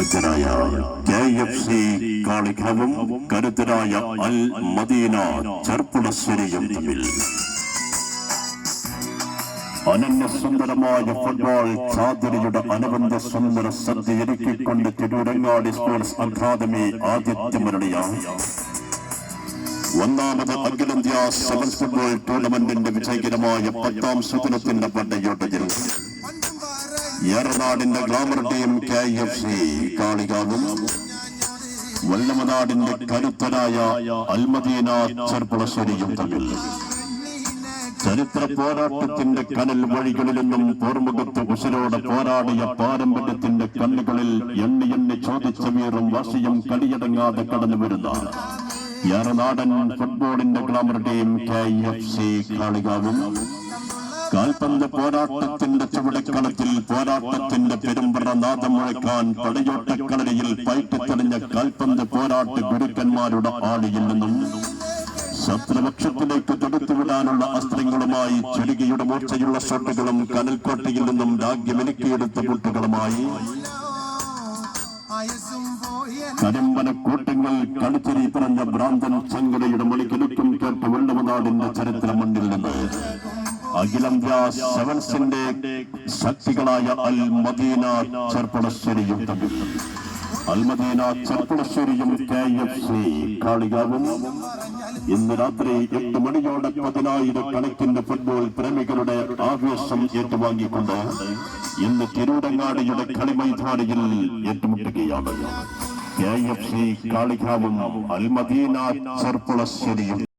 ശക്തരായ K F C കാളികാവും കരുത്തരായ അൽ Medina ചെർപ്പുളശ്ശേരിയും തമ്മിൽ. അനന്യ സുന്ദരമായ ഫുട്ബോൾ ചാതുരിയുടെ അനുബന്ധ സുന്ദര സദ്യ ഒരുക്കിക്കൊണ്ട് തിരുവിടങ്ങാടി സ്പോർട്സ് അക്കാദമി ആദിത്യമരണിയാണ് ഒന്നാമത് അഖിലേന്ത്യാ സെവൻസ് ഫുട്ബോൾ ടൂർണമെന്റിന്റെ വിജയകരമായ പത്താം സുദിനത്തിന്റെ പട്ടയോട്ടത്തിൽ ഏറനാടിന്റെ glamour team K F C കാളികാവും വല്ലമനാടിന്റെ കരുത്തരായ അൽമദീന ചെർപ്പുളശ്ശേരിയും തമ്മിൽ. ചരിത്ര പോരാട്ടത്തിന്റെ കനൽ വഴികളിൽ നിന്നും പോർമുഖത്ത് ഉശരോടെ പോരാടിയ പാരമ്പര്യത്തിന്റെ കണ്ണുകളിൽ എണ്ണി എണ്ണി ചോദിച്ച വീറും വാശിയും കടിയടങ്ങാതെ കടന്നു വരുന്ന ഏറനാടൻ ഫുട്ബോളിന്റെ glamour team K F C കാളികാവും കാൽപന്ത് പോരാട്ടത്തിന്റെ ചുവടക്കളത്തിൽ പോരാട്ടത്തിന്റെ പെരുമ്പറ നാദം മുഴക്കാൻ പടയോട്ടക്കളരിയിൽ പയറ്റിത്തെളിഞ്ഞ കാൽപന്ത് പോരാട്ട ഗുരുക്കന്മാരുടെ ആടിയിൽ നിന്നും ശത്രുപക്ഷത്തിലേക്ക് തൊടുത്തുവിടാനുള്ള അസ്ത്രങ്ങളുമായി ചെടികയുടെ മൂർച്ചയുള്ള ഷോട്ടുകളും കനൽക്കോട്ടയിൽ നിന്നും രാഗ്യമെനുക്കിയെടുത്ത മുട്ടുകളുമായി കരിമ്പന കൂട്ടങ്ങൾ കളിച്ചിരി പറഞ്ഞ ഭ്രാന്തൻ ചങ്കടയുടെ മണിക്കിലുക്കും കേട്ട് വെള്ളമനാടിന്റെ ചരിത്ര മണ്ണിൽ നിന്ന് അഖിലേന്ത്യാ സെവൻസിന്റെ ശക്തികളായ അൽ മദീന ചെർപ്പളശ്ശേരിയും തമ്മിൽ. അൽമദീന ചെർപ്പളശ്ശേരിയും കെ എഫ് സി കാളികാവും ഇന്ന് രാത്രി എട്ട് മണിയോടെ പതിനായിരക്കണക്കിന് ഫുട്ബോൾ പ്രേമികളുടെ ആവേശം ഏറ്റുവാങ്ങിക്കൊണ്ട് ഇന്ന് തിരൂരങ്ങാടിയുടെ കളിമൈതാനിയിൽ ഏറ്റുമുട്ടുകയാണ്. കെ എഫ് സി കാളികാവും അൽമദീന ചെർപ്പളശ്ശേരിയും